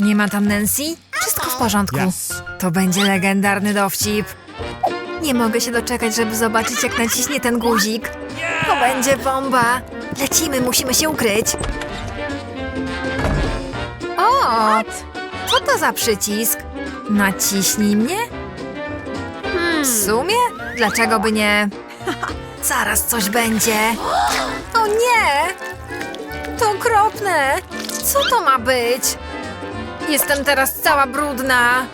Nie ma tam Nancy? Wszystko w porządku. Yes. To będzie legendarny dowcip. Nie mogę się doczekać, żeby zobaczyć, jak naciśnie ten guzik. To będzie bomba. Lecimy, musimy się ukryć. O! Co to za przycisk? Naciśnij mnie? W sumie? Dlaczego by nie? Zaraz coś będzie. O nie! To okropne! Co to ma być? Jestem teraz cała brudna.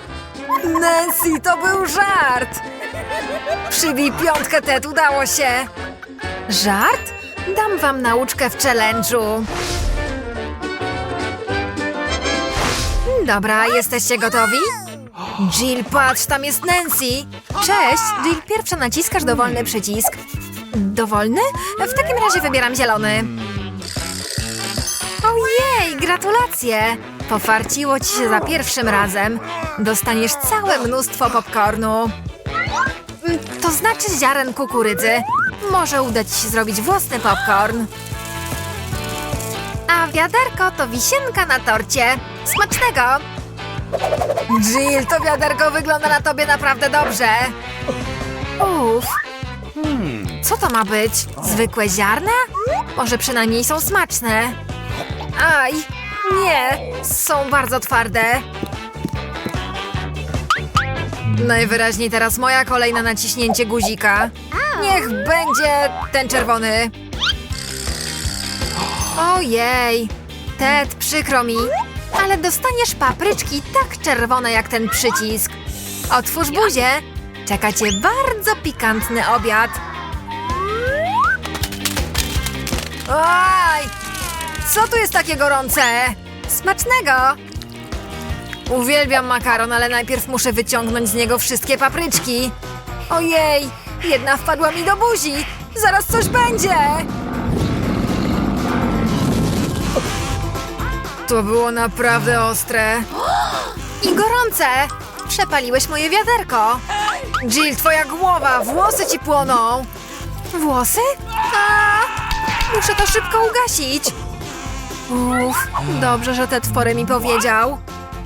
Nancy, to był żart! Przybij piątkę, Ted, udało się! Żart? Dam wam nauczkę w challenge'u. Dobra, jesteście gotowi? Jill, patrz, tam jest Nancy! Cześć! Jill, pierwsza naciskasz dowolny przycisk. Dowolny? W takim razie wybieram zielony. Ojej, gratulacje! Pofarciło ci się za pierwszym razem. Dostaniesz całe mnóstwo popcornu. To znaczy ziaren kukurydzy. Może uda ci się zrobić własny popcorn. A wiaderko to wisienka na torcie. Smacznego! Jill, to wiaderko wygląda na tobie naprawdę dobrze. Uff. Co to ma być? Zwykłe ziarna? Może przynajmniej są smaczne. Aj, nie, są bardzo twarde. Najwyraźniej teraz moja kolej na naciśnięcie guzika. Niech będzie ten czerwony. Ojej, Ted, przykro mi, ale dostaniesz papryczki tak czerwone jak ten przycisk. Otwórz buzię, czeka cię bardzo pikantny obiad. Oj, co tu jest takie gorące? Smacznego! Uwielbiam makaron, ale najpierw muszę wyciągnąć z niego wszystkie papryczki. Ojej, jedna wpadła mi do buzi. Zaraz coś będzie. To było naprawdę ostre. I gorące. Przepaliłeś moje wiaderko. Jill, twoja głowa, włosy ci płoną. Włosy? A, muszę to szybko ugasić. Uff, dobrze, że Ted w porę mi powiedział.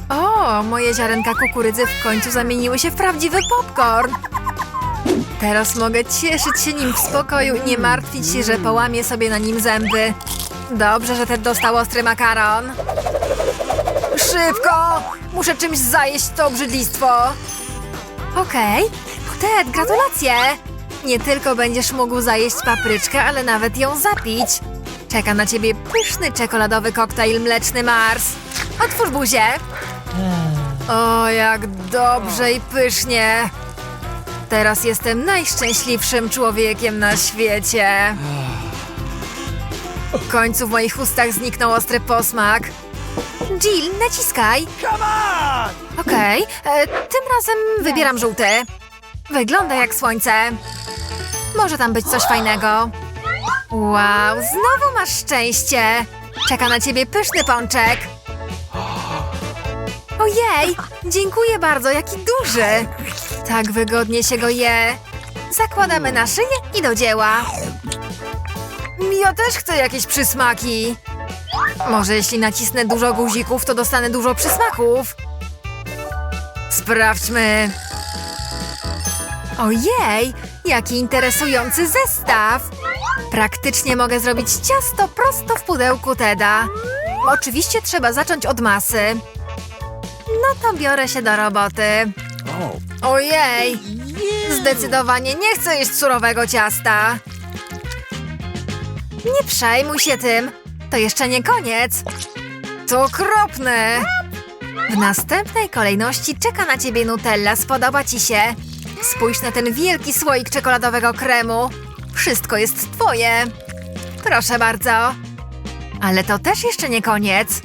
O, moje ziarenka kukurydzy w końcu zamieniły się w prawdziwy popcorn. Teraz mogę cieszyć się nim w spokoju i nie martwić się, że połamię sobie na nim zęby. Dobrze, że Ted dostał ostry makaron. Szybko! Muszę czymś zajeść to obrzydlistwo. Okej. Ted, gratulacje! Nie tylko będziesz mógł zajeść papryczkę, ale nawet ją zapić. Czeka na ciebie pyszny czekoladowy koktajl mleczny Mars. Otwórz buzię. O, jak dobrze i pysznie. Teraz jestem najszczęśliwszym człowiekiem na świecie. W końcu w moich ustach zniknął ostry posmak. Jill, naciskaj. Come on! Okej, e, tym razem wybieram żółty. Wygląda jak słońce. Może tam być coś fajnego. Wow, znowu masz szczęście. Czeka na ciebie pyszny pączek. Ojej, dziękuję bardzo, jaki duży. Tak wygodnie się go je. Zakładamy na szyję i do dzieła. Ja też chcę jakieś przysmaki. Może jeśli nacisnę dużo guzików, to dostanę dużo przysmaków. Sprawdźmy. Ojej, jaki interesujący zestaw. Praktycznie mogę zrobić ciasto prosto w pudełku Teda. Oczywiście trzeba zacząć od masy. No to biorę się do roboty. Ojej, zdecydowanie nie chcę jeść surowego ciasta. Nie przejmuj się tym. To jeszcze nie koniec. To okropne. W następnej kolejności czeka na ciebie Nutella. Spodoba ci się? Spójrz na ten wielki słoik czekoladowego kremu. Wszystko jest twoje. Proszę bardzo. Ale to też jeszcze nie koniec.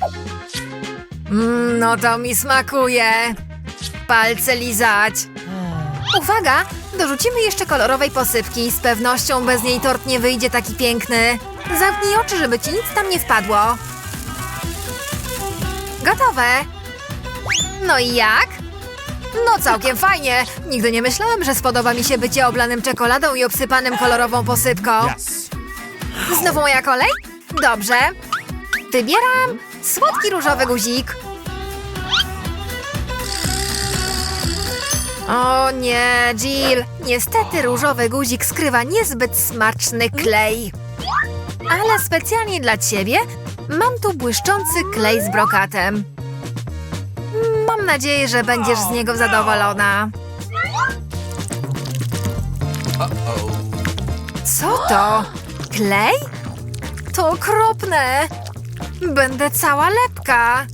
Mm, no to mi smakuje. Palce lizać. Uwaga! Dorzucimy jeszcze kolorowej posypki. Z pewnością bez niej tort nie wyjdzie taki piękny. Zamknij oczy, żeby ci nic tam nie wpadło. Gotowe. No i jak? No całkiem fajnie. Nigdy nie myślałem, że spodoba mi się bycie oblanym czekoladą i obsypanym kolorową posypką. Znowu moja kolej? Dobrze. Wybieram słodki różowy guzik. O nie, Jill. Niestety różowy guzik skrywa niezbyt smaczny klej. Ale specjalnie dla ciebie mam tu błyszczący klej z brokatem. Mam nadzieję, że będziesz z niego zadowolona. Co to? Klej? To okropne! Będę cała lepka.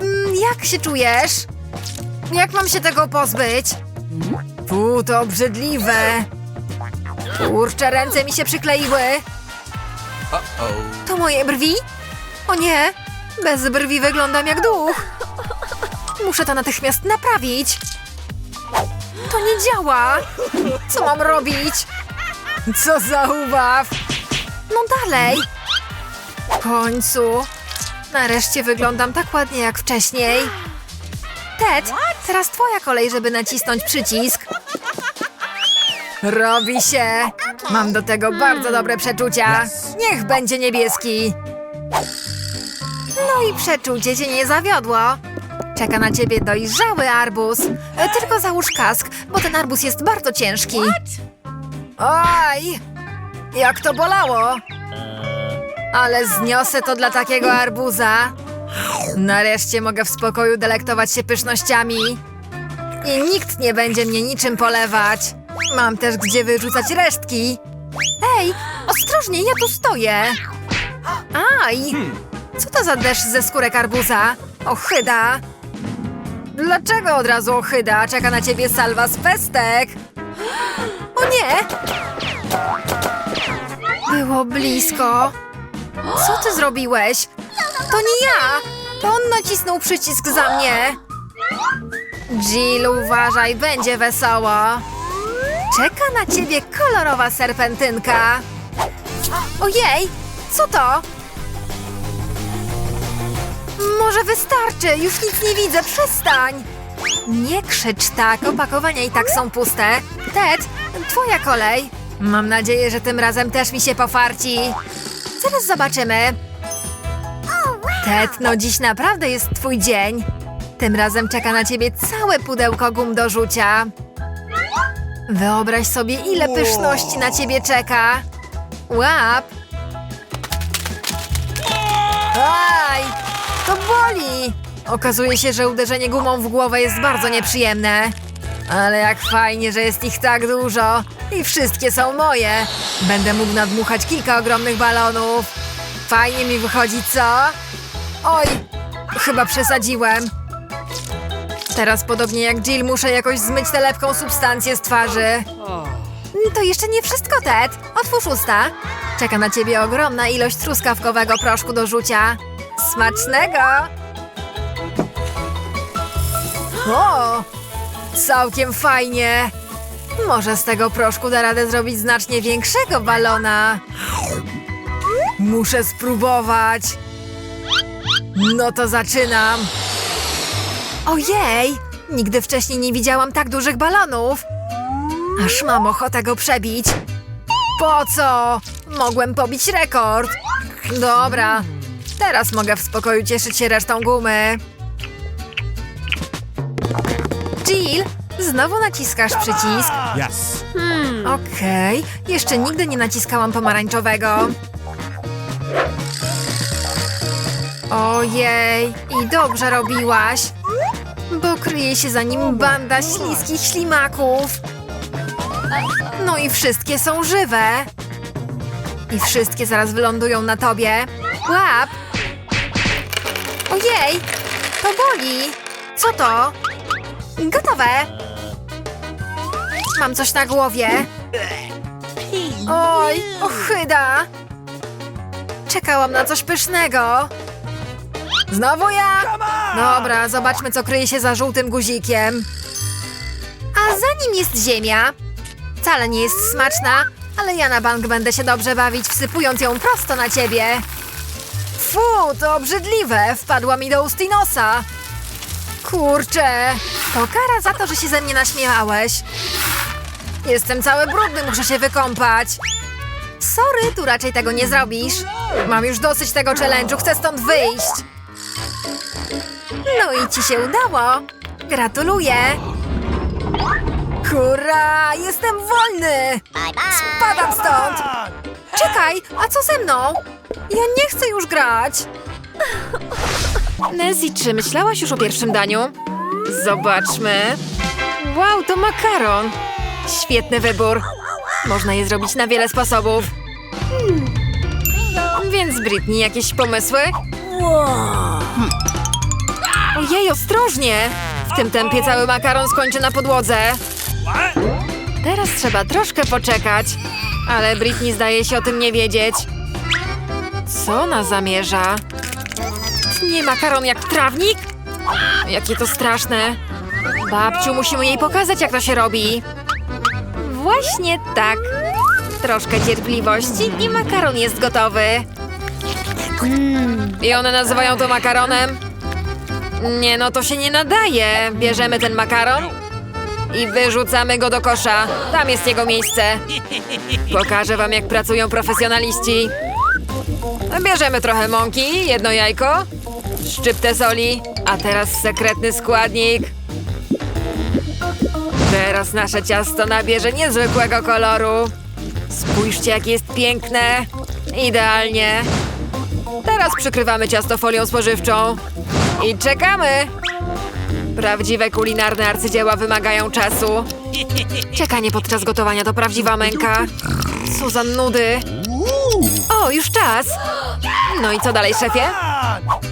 Mm, Jak się czujesz? Jak mam się tego pozbyć? Fu, to obrzydliwe. Kurczę, ręce mi się przykleiły. To moje brwi? O nie, bez brwi wyglądam jak duch. Muszę to natychmiast naprawić. To nie działa. Co mam robić? Co za ubaw. No dalej. W końcu. Nareszcie wyglądam tak ładnie jak wcześniej. Ted, teraz twoja kolej, żeby nacisnąć przycisk. Robi się. Mam do tego bardzo dobre przeczucia. Niech będzie niebieski. No i przeczucie cię nie zawiodło. Czeka na ciebie dojrzały arbuz. E, Tylko załóż kask, bo ten arbuz jest bardzo ciężki. Oj! Jak to bolało! Ale zniosę to dla takiego arbuza. Nareszcie mogę w spokoju delektować się pysznościami. I nikt nie będzie mnie niczym polewać. Mam też gdzie wyrzucać resztki. Ej, ostrożnie, ja tu stoję. Aj! Co to za deszcz ze skórek arbuza? Ochyda! Dlaczego od razu ochyda? Czeka na ciebie salwa z pestek. O nie! Było blisko. Co ty zrobiłeś? To nie ja! To on nacisnął przycisk za mnie. Jill, uważaj, będzie wesoło. Czeka na ciebie kolorowa serpentynka. Ojej, co to? Może wystarczy, już nic nie widzę, przestań! Nie krzycz tak, opakowania i tak są puste. Ted, twoja kolej. Mam nadzieję, że tym razem też mi się pofarci. Zaraz zobaczymy. Ted, no dziś naprawdę jest twój dzień. Tym razem czeka na ciebie całe pudełko gum do rzucia. Wyobraź sobie, ile pyszności na ciebie czeka. Łap! Aj! To boli! Okazuje się, że uderzenie gumą w głowę jest bardzo nieprzyjemne. Ale jak fajnie, że jest ich tak dużo. I wszystkie są moje. Będę mógł nadmuchać kilka ogromnych balonów. Fajnie mi wychodzi, co? Oj, chyba przesadziłem. Teraz podobnie jak Jill muszę jakoś zmyć tę lepką substancję z twarzy. To jeszcze nie wszystko, Ted. Otwórz usta. Czeka na ciebie ogromna ilość truskawkowego proszku do rzucia. Smacznego! O! Całkiem fajnie! Może z tego proszku da radę zrobić znacznie większego balona. Muszę spróbować. No to zaczynam. Ojej! Nigdy wcześniej nie widziałam tak dużych balonów. Aż mam ochotę go przebić. Po co? Mogłem pobić rekord. Dobra, teraz mogę w spokoju cieszyć się resztą gumy. Jill, znowu naciskasz przycisk. Yes. Okej, jeszcze nigdy nie naciskałam pomarańczowego. Ojej, i dobrze robiłaś, bo kryje się za nim banda śliskich ślimaków. No i wszystkie są żywe. I wszystkie zaraz wylądują na tobie. Łap! Ojej, to boli. Co to? Gotowe. Mam coś na głowie. Oj, ochyda! Czekałam na coś pysznego. Znowu ja? Dobra, zobaczmy, co kryje się za żółtym guzikiem. A za nim jest ziemia. Wcale nie jest smaczna, ale ja na bank będę się dobrze bawić, wsypując ją prosto na ciebie. Fu, to obrzydliwe! Wpadła mi do ust i nosa. Kurczę, to kara za to, że się ze mnie naśmiałeś. Jestem cały brudny, muszę się wykąpać. Sorry, tu raczej tego nie zrobisz. Mam już dosyć tego challenge'u, chcę stąd wyjść. No i ci się udało. Gratuluję! Hurra! Jestem wolny! Spadam stąd! Czekaj, a co ze mną? Ja nie chcę już grać! Nancy, czy myślałaś już o pierwszym daniu? Zobaczmy. Wow, to makaron! Świetny wybór. Można je zrobić na wiele sposobów. Więc Britney, jakieś pomysły? Ojej, ostrożnie! W tym tempie cały makaron skończy na podłodze. Teraz trzeba troszkę poczekać. Ale Britney zdaje się o tym nie wiedzieć. Co ona zamierza? Nie makaron jak trawnik? Jakie to straszne. Babciu, musimy jej pokazać, jak to się robi. Właśnie tak. Troszkę cierpliwości i makaron jest gotowy. I one nazywają to makaronem? Nie, no to się nie nadaje. Bierzemy ten makaron i wyrzucamy go do kosza. Tam jest jego miejsce. Pokażę wam, jak pracują profesjonaliści. Bierzemy trochę mąki, jedno jajko, szczyptę soli, a teraz sekretny składnik. Teraz nasze ciasto nabierze niezwykłego koloru. Spójrzcie, jakie jest piękne. Idealnie. Teraz przykrywamy ciasto folią spożywczą. I czekamy. Prawdziwe kulinarne arcydzieła wymagają czasu. Czekanie podczas gotowania to prawdziwa męka. Co za nudy. Już czas. No i co dalej, szefie?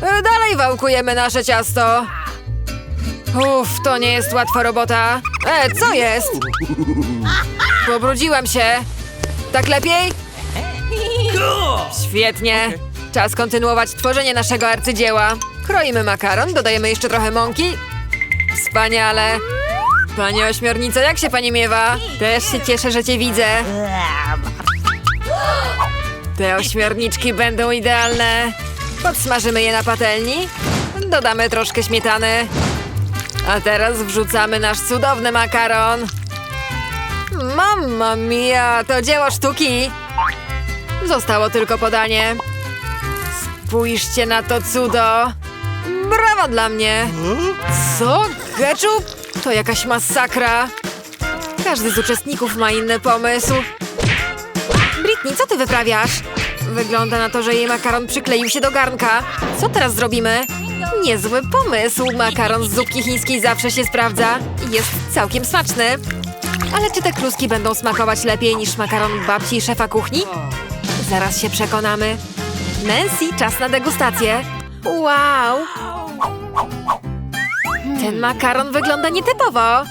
E, Dalej wałkujemy nasze ciasto. Uff, to nie jest łatwa robota. E, co jest? Pobrudziłem się. Tak lepiej? Świetnie. Czas kontynuować tworzenie naszego arcydzieła. Kroimy makaron, dodajemy jeszcze trochę mąki. Wspaniale. Panie ośmiornico, jak się pani miewa? Też się cieszę, że cię widzę. Te ośmiorniczki będą idealne. Podsmażymy je na patelni. Dodamy troszkę śmietany. A teraz wrzucamy nasz cudowny makaron. Mamma mia, to dzieło sztuki. Zostało tylko podanie. Spójrzcie na to cudo. Brawa dla mnie. Co? Ketchup? To jakaś masakra. Każdy z uczestników ma inny pomysł. Britney, co ty wyprawiasz? Wygląda na to, że jej makaron przykleił się do garnka. Co teraz zrobimy? Niezły pomysł. Makaron z zupki chińskiej zawsze się sprawdza. Jest całkiem smaczny. Ale czy te kluski będą smakować lepiej niż makaron babci i szefa kuchni? Zaraz się przekonamy. Nancy, czas na degustację. Wow! Ten makaron wygląda nietypowo.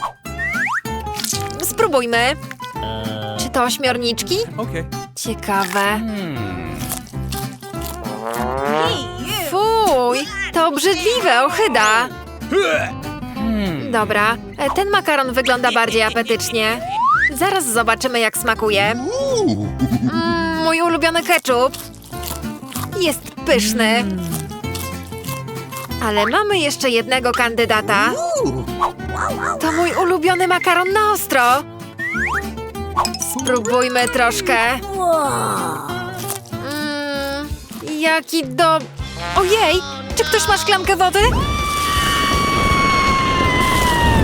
Spróbujmy. Czy to ośmiorniczki? Okay. Ciekawe. Fuj, to obrzydliwe, ochyda. Dobra, e, ten makaron wygląda bardziej apetycznie. Zaraz zobaczymy, jak smakuje. Mm, mój ulubiony ketchup. Jest pyszny. Ale mamy jeszcze jednego kandydata. To mój ulubiony makaron na ostro. Spróbujmy troszkę. Mm, jaki do... Ojej! Czy ktoś ma szklankę wody?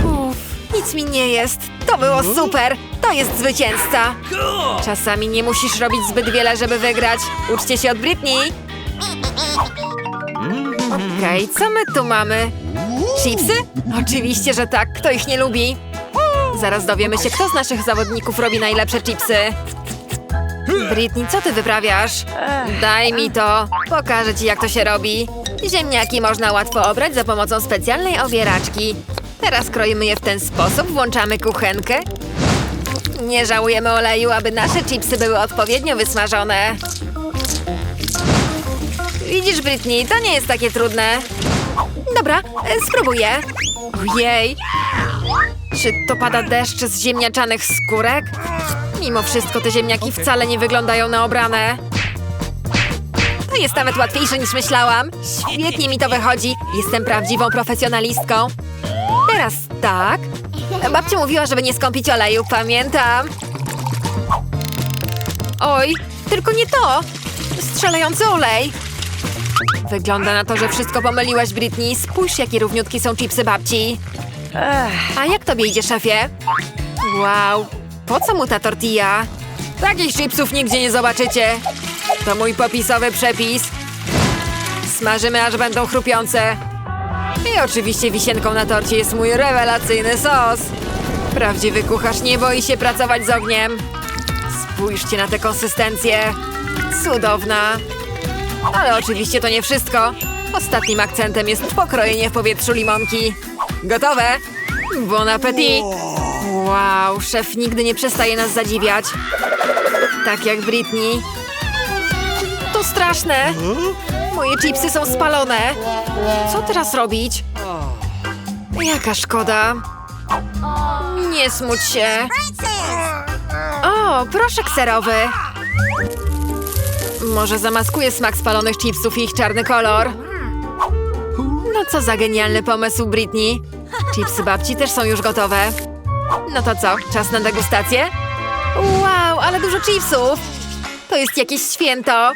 Uff, nic mi nie jest. To było super. To jest zwycięzca. Czasami nie musisz robić zbyt wiele, żeby wygrać. Uczcie się od Britney. Okej, co my tu mamy? Chipsy? Oczywiście, że tak. Kto ich nie lubi? Zaraz dowiemy się, kto z naszych zawodników robi najlepsze chipsy. Britney, co ty wyprawiasz? Daj mi to. Pokażę ci, jak to się robi. Ziemniaki można łatwo obrać za pomocą specjalnej obieraczki. Teraz kroimy je w ten sposób, włączamy kuchenkę. Nie żałujemy oleju, aby nasze chipsy były odpowiednio wysmażone. Widzisz, Britney, to nie jest takie trudne. Dobra, e, spróbuję. Ojej! Czy to pada deszcz z ziemniaczanych skórek? Mimo wszystko te ziemniaki wcale nie wyglądają na obrane. To jest nawet łatwiejsze niż myślałam. Świetnie mi to wychodzi. Jestem prawdziwą profesjonalistką. Teraz tak. Babcia mówiła, żeby nie skąpić oleju, pamiętam. Oj, tylko nie to. Strzelający olej. Wygląda na to, że wszystko pomyliłaś, Britney. Spójrz, jakie równiutkie są chipsy babci. A jak tobie idzie, szefie? Wow, po co mu ta tortilla? Takich chipsów nigdzie nie zobaczycie. To mój popisowy przepis. Smażymy, aż będą chrupiące. I oczywiście wisienką na torcie jest mój rewelacyjny sos. Prawdziwy kucharz nie boi się pracować z ogniem. Spójrzcie na tę konsystencję. Cudowna. Ale oczywiście to nie wszystko. Ostatnim akcentem jest pokrojenie w powietrzu limonki. Gotowe? Bon appetit! Wow, szef nigdy nie przestaje nas zadziwiać. Tak jak Britney. To straszne! Moje chipsy są spalone. Co teraz robić? Jaka szkoda. Nie smuć się. O, proszek serowy. Może zamaskuję smak spalonych chipsów i ich czarny kolor. Co za genialny pomysł, Britney. Chipsy babci też są już gotowe. No to co, czas na degustację? Wow, ale dużo chipsów! To jest jakieś święto.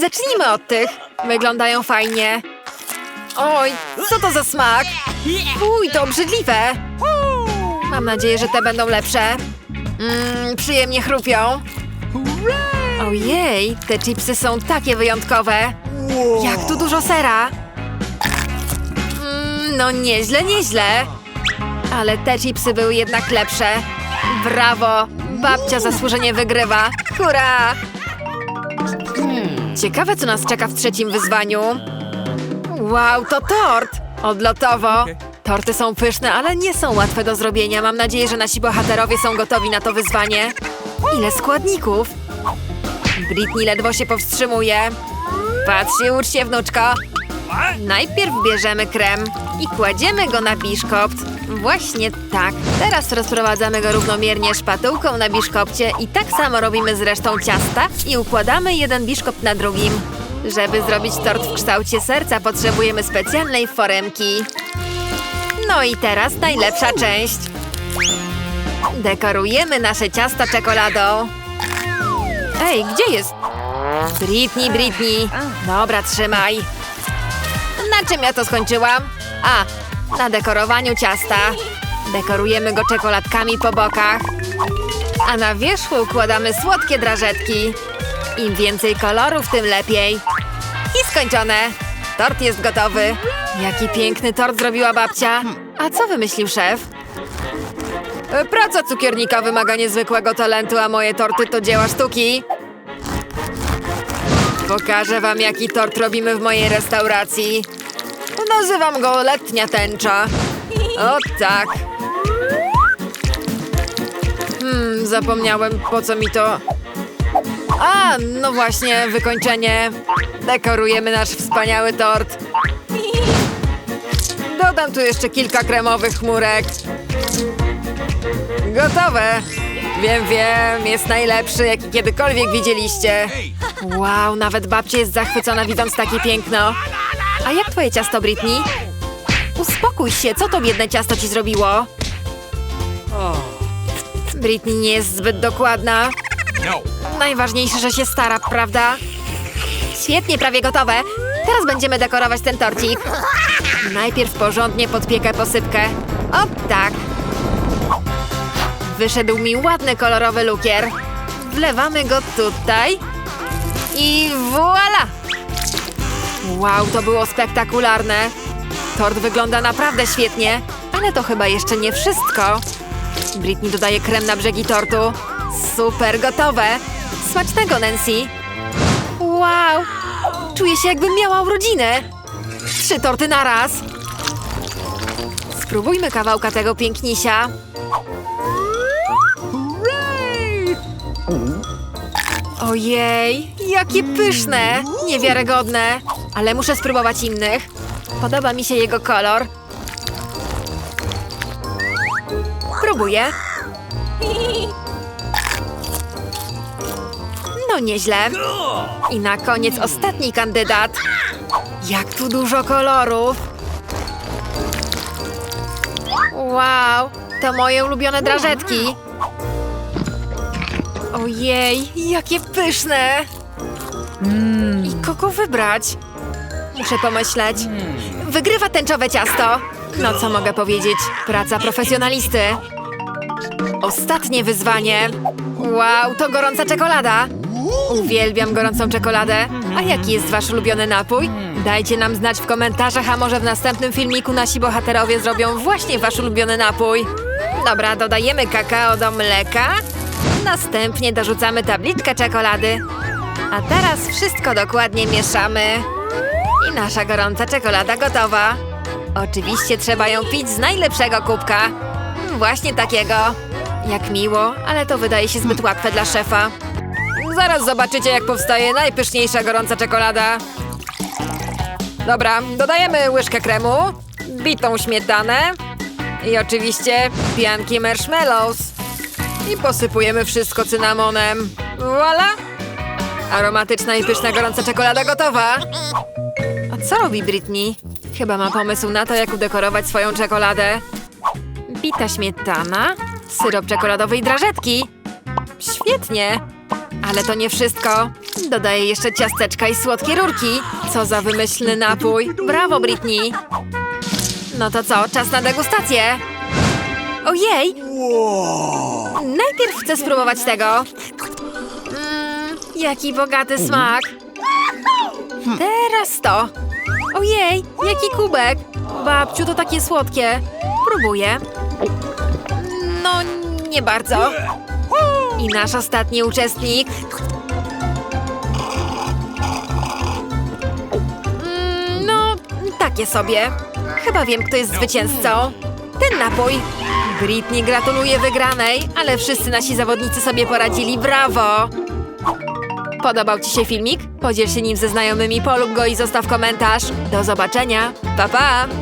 Zacznijmy od tych. Wyglądają fajnie. Oj, co to za smak? Uj, to obrzydliwe. Mam nadzieję, że te będą lepsze. Mmm, przyjemnie chrupią. Ojej, te chipsy są takie wyjątkowe. Jak tu dużo sera. No nieźle, nieźle. Ale te chipsy były jednak lepsze. Brawo! Babcia zasłużenie wygrywa. Hurra! Ciekawe, co nas czeka w trzecim wyzwaniu. Wow, to tort! Odlotowo. Torty są pyszne, ale nie są łatwe do zrobienia. Mam nadzieję, że nasi bohaterowie są gotowi na to wyzwanie. Ile składników? Britney ledwo się powstrzymuje. Patrz się, ucz się, wnuczko. Najpierw bierzemy krem i kładziemy go na biszkopt. Właśnie tak. Teraz rozprowadzamy go równomiernie szpatułką na biszkopcie i tak samo robimy z resztą ciasta i układamy jeden biszkopt na drugim. Żeby zrobić tort w kształcie serca potrzebujemy specjalnej foremki. No i teraz najlepsza część. Dekorujemy nasze ciasto czekoladą. Ej, gdzie jest? Britney, Britney. Dobra, trzymaj. Na czym ja to skończyłam? A, na dekorowaniu ciasta. Dekorujemy go czekoladkami po bokach. A na wierzchu układamy słodkie drażetki. Im więcej kolorów, tym lepiej. I skończone. Tort jest gotowy. Jaki piękny tort zrobiła babcia. A co wymyślił szef? E, Praca cukiernika wymaga niezwykłego talentu, a moje torty to dzieła sztuki. Pokażę wam, jaki tort robimy w mojej restauracji. Nazywam go letnia tęcza. O tak. Hmm, zapomniałem, po co mi to... A, no właśnie, wykończenie. Dekorujemy nasz wspaniały tort. Dodam tu jeszcze kilka kremowych chmurek. Gotowe. Wiem, wiem, jest najlepszy, jaki kiedykolwiek widzieliście. Wow, nawet babcia jest zachwycona widząc takie piękno. A jak twoje ciasto, Britney? Uspokój się, co to biedne ciasto ci zrobiło? Britney nie jest zbyt dokładna. No. Najważniejsze, że się stara, prawda? Świetnie, prawie gotowe. Teraz będziemy dekorować ten torcik. Najpierw porządnie podpiekę posypkę. O tak. Wyszedł mi ładny kolorowy lukier. Wlewamy go tutaj. I voila! Wow, to było spektakularne. Tort wygląda naprawdę świetnie, ale to chyba jeszcze nie wszystko. Britney dodaje krem na brzegi tortu. Super, gotowe. Smacznego, Nancy. Wow, czuję się jakbym miała urodziny. Trzy torty na raz. Spróbujmy kawałka tego pięknisia. Ojej, jakie pyszne! Niewiarygodne, ale muszę spróbować innych. Podoba mi się jego kolor. Próbuję. No nieźle. I na koniec ostatni kandydat. Jak tu dużo kolorów. Wow, to moje ulubione drażetki. Ojej, jakie pyszne! I kogo wybrać? Muszę pomyśleć. Wygrywa tęczowe ciasto. No co mogę powiedzieć? Praca profesjonalisty. Ostatnie wyzwanie. Wow, to gorąca czekolada. Uwielbiam gorącą czekoladę. A jaki jest wasz ulubiony napój? Dajcie nam znać w komentarzach, a może w następnym filmiku nasi bohaterowie zrobią właśnie wasz ulubiony napój. Dobra, dodajemy kakao do mleka. Następnie dorzucamy tabliczkę czekolady. A teraz wszystko dokładnie mieszamy. I nasza gorąca czekolada gotowa. Oczywiście trzeba ją pić z najlepszego kubka. Właśnie takiego. Jak miło, ale to wydaje się zbyt łatwe dla szefa. Zaraz zobaczycie, jak powstaje najpyszniejsza gorąca czekolada. Dobra, dodajemy łyżkę kremu, bitą śmietanę i oczywiście pianki marshmallows. I posypujemy wszystko cynamonem. Voila! Aromatyczna i pyszna gorąca czekolada gotowa. Co robi Britney? Chyba ma pomysł na to, jak udekorować swoją czekoladę. Bita śmietana, syrop czekoladowy i drażetki. Świetnie! Ale to nie wszystko. Dodaję jeszcze ciasteczka i słodkie rurki. Co za wymyślny napój. Brawo, Britney! No to co, czas na degustację. Ojej! Najpierw chcę spróbować tego. Mmm, jaki bogaty smak. Teraz to. Ojej, jaki kubek. Babciu, to takie słodkie. Próbuję. No, nie bardzo. I nasz ostatni uczestnik. Mm, No, takie sobie. Chyba wiem, kto jest zwycięzcą. Ten napój. Britney gratuluje wygranej, ale wszyscy nasi zawodnicy sobie poradzili. Brawo! Podobał Ci się filmik? Podziel się nim ze znajomymi, polub go i zostaw komentarz. Do zobaczenia. Pa, pa!